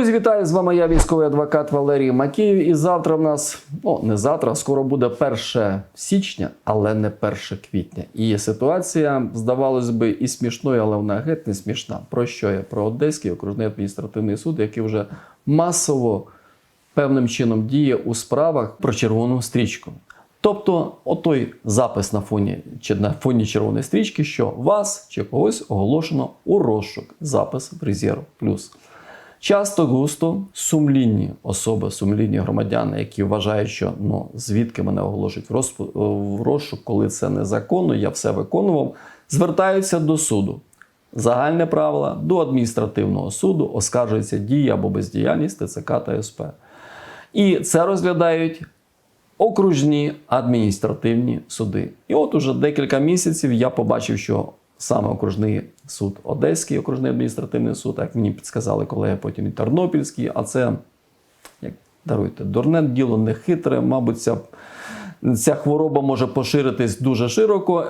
Друзі, вітаю з вами. Я військовий адвокат Валерій Макіїв. І завтра в нас, ну не завтра, скоро буде 1 січня, але не 1 квітня. І ситуація, здавалось би, і смішною, але вона геть не смішна. Про що я? Про Одеський окружний адміністративний суд, який вже масово певним чином діє у справах про червону стрічку. Тобто, отой запис на фоні чи на фоні червоної стрічки, що вас чи когось оголошено у розшук. Запис в резерв плюс. Часто густо сумлінні особи, сумлінні громадяни, які вважають, що ну звідки мене оголошують в в розшук, коли це незаконно, я все виконував, звертаються до суду. Загальне правило до адміністративного суду оскаржується дія або бездіяльність ТЦК та СП. І це розглядають окружні адміністративні суди. І от уже декілька місяців я побачив, що саме окружний суд, Одеський окружний адміністративний суд, як мені підсказали колеги, потім і Тернопільський, а це, як даруйте, дурне діло, не хитре, мабуть, ця, ця хвороба може поширитись дуже широко.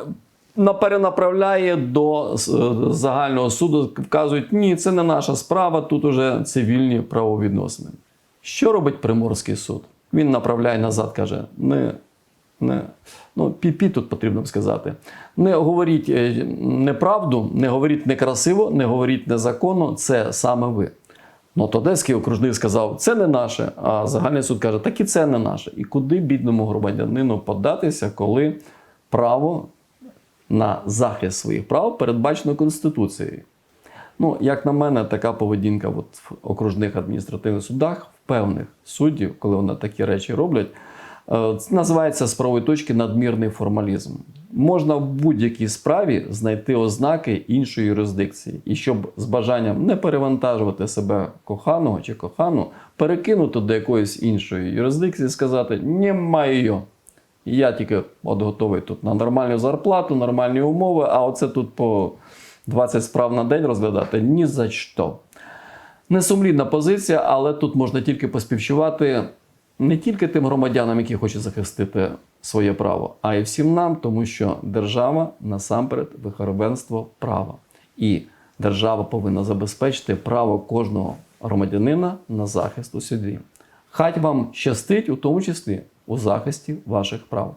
Перенаправляє до е, загального суду, вказують, ні, це не наша справа, тут уже цивільні правовідносини. Що робить Приморський суд? Він направляє назад, каже: не, не, ну, пі-пі тут потрібно сказати. Не говоріть е, неправду, не говоріть некрасиво, не говоріть незаконно, це саме ви. Ну, от Одеський окружний сказав, це не наше, а загальний суд каже, так і це не наше. І куди бідному громадянину податися, коли право на захист своїх прав передбачено Конституцією? Ну, як на мене, така поведінка от в окружних адміністративних судах, в певних суддів, коли вони такі речі роблять, це називається з точки надмірний формалізм. Можна в будь-якій справі знайти ознаки іншої юрисдикції, і щоб з бажанням не перевантажувати себе коханого чи кохану, перекинути до якоїсь іншої юрисдикції, і сказати немає. Я тільки от готовий тут на нормальну зарплату, нормальні умови, а оце тут по 20 справ на день розглядати ні за що. Несумлінна позиція, але тут можна тільки поспівчувати не тільки тим громадянам, які хочуть захистити своє право, а й всім нам, тому що держава насамперед виховенство права. І держава повинна забезпечити право кожного громадянина на захист у суді. Хай вам щастить, у тому числі у захисті ваших прав.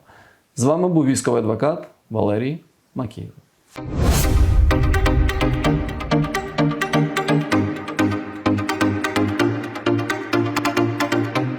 З вами був військовий адвокат Валерій Макієв.